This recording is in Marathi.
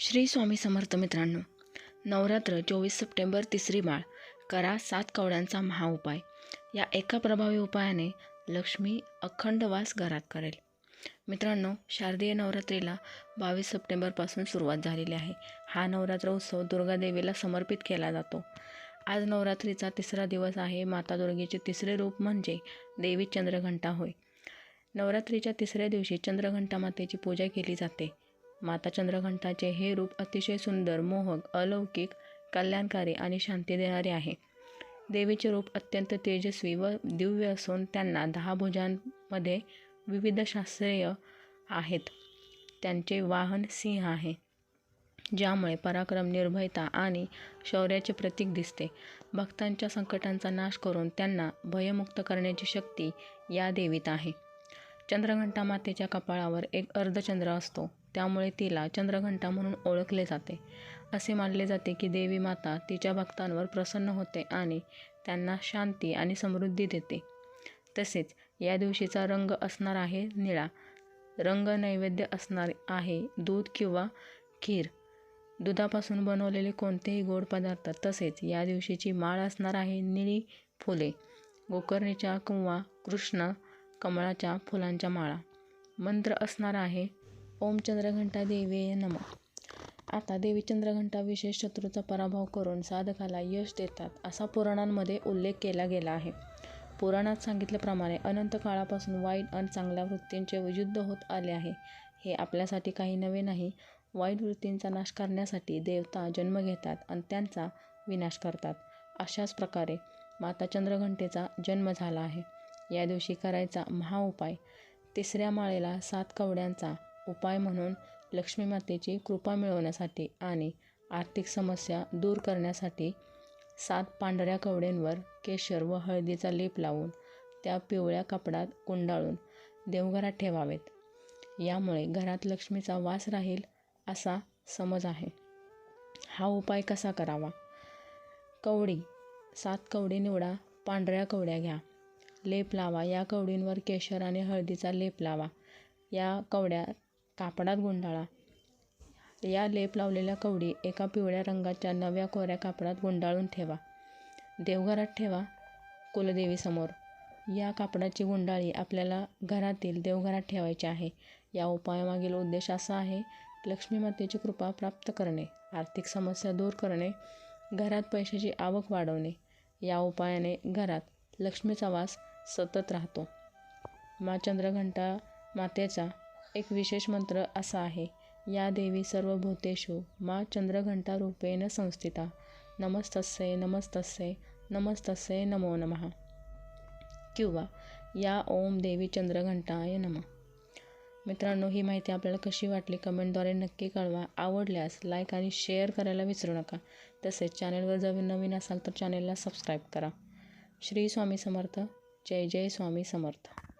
श्री स्वामी समर्थ मित्रांनो नवरात्र चोवीस सप्टेंबर तिसरी माळ करा सात कवड्यांचा महाउपाय. या एका प्रभावी उपायाने लक्ष्मी अखंड वास घरात करेल. मित्रांनो शारदीय नवरात्रीला बावीस सप्टेंबरपासून सुरुवात झालेली आहे. हा नवरात्र उत्सव दुर्गादेवीला समर्पित केला जातो. आज नवरात्रीचा तिसरा दिवस आहे. माता दुर्गेचे तिसरे रूप म्हणजे देवी चंद्रघंटा होय. नवरात्रीच्या तिसऱ्या दिवशी चंद्रघंटा मातेची पूजा केली जाते. माता चंद्रघंटाचे हे रूप अतिशय सुंदर मोहक अलौकिक कल्याणकारी आणि शांती देणारे आहे. देवीचे रूप अत्यंत तेजस्वी व दिव्य असून त्यांना दहा भुजांमध्ये विविध शास्त्रीय आहेत. त्यांचे वाहन सिंह आहे ज्यामुळे पराक्रम निर्भयता आणि शौर्याचे प्रतीक दिसते. भक्तांच्या संकटांचा नाश करून त्यांना भयमुक्त करण्याची शक्ती या देवीत आहे. चंद्रघंटा मातेच्या कपाळावर एक अर्धचंद्र असतो. त्यामुळे तिला चंद्रघंटा म्हणून ओळखले जाते. असे मानले जाते की देवी माता तिच्या भक्तांवर प्रसन्न होते आणि त्यांना शांती आणि समृद्धी देते. तसेच या दिवशीचा रंग असणार आहे निळा. रंग नैवेद्य असणार आहे दूध किंवा खीर. दुधापासून बनवलेले कोणतेही गोड पदार्थ तसेच या दिवशीची माळ असणार आहे निळी फुले गोकर्णीच्या किंवा कृष्ण कमळाच्या फुलांच्या माळा. मंत्र असणार आहे ओम चंद्रघंटा देवी नम. आता देवी चंद्रघंटा विशेष शत्रूचा पराभव करून साधकाला यश देतात असा पुराणांमध्ये उल्लेख केला गेला आहे. पुराणात सांगितल्याप्रमाणे अनंत काळापासून वाईट आणि चांगल्या वृत्तींचे युद्ध होत आले आहे. हे आपल्यासाठी काही नवे नाही. वाईट वृत्तींचा नाश करण्यासाठी देवता जन्म घेतात आणि त्यांचा विनाश करतात. अशाच प्रकारे माता चंद्रघंटेचा जन्म झाला आहे. या दिवशी करायचा महाउपाय तिसऱ्या माळेला सात कवड्यांचा उपाय म्हणून लक्ष्मी मातेची कृपा मिळवण्यासाठी आणि आर्थिक समस्या दूर करण्यासाठी सात पांढऱ्या कवड्यांवर केशर व हळदीचा लेप लावून त्या पिवळ्या कापडात गुंडाळून देवघरात ठेवावेत. यामुळे घरात लक्ष्मीचा वास राहील असा समज आहे. हा उपाय कसा करावा? कवडी. सात कवडी निवडा पांढऱ्या कवड्या घ्या. लेप लावा. या कवडींवर केशर आणि हळदीचा लेप लावा. या कवड्या कापडात गुंडाळा. या लेप लावलेल्या कवडी एका पिवळ्या रंगाच्या नव्या कोऱ्या कापडात गुंडाळून ठेवा. देवघरात ठेवा कुलदेवीसमोर. या कापडाची गुंडाळी आपल्याला घरातील देवघरात ठेवायची आहे. या उपायामागील उद्देश असा आहे लक्ष्मी मातेची कृपा प्राप्त करणे आर्थिक समस्या दूर करणे घरात पैशाची आवक वाढवणे. या उपायाने घरात लक्ष्मीचा वास सतत राहतो. मा चंद्रघंटा मातेचा एक विशेष मंत्र असा आहे या देवी सर्व भूतेषु मा चंद्रघंटा रूपेण संस्थिता। नमस्तस्ये नमस्तस्ये नमस्तस्ये नमो नमः। किंवा या ओम देवी चंद्रघंटाय नमः. मित्रांनो ही माहिती आपल्याला कशी वाटली कमेंटद्वारे नक्की कळवा. आवडल्यास लाईक आणि शेअर करायला विसरू नका. तसेच चॅनलवर जर नवीन असाल तर चॅनेलला सबस्क्राईब करा. श्री स्वामी समर्थ. जय जय स्वामी समर्थ.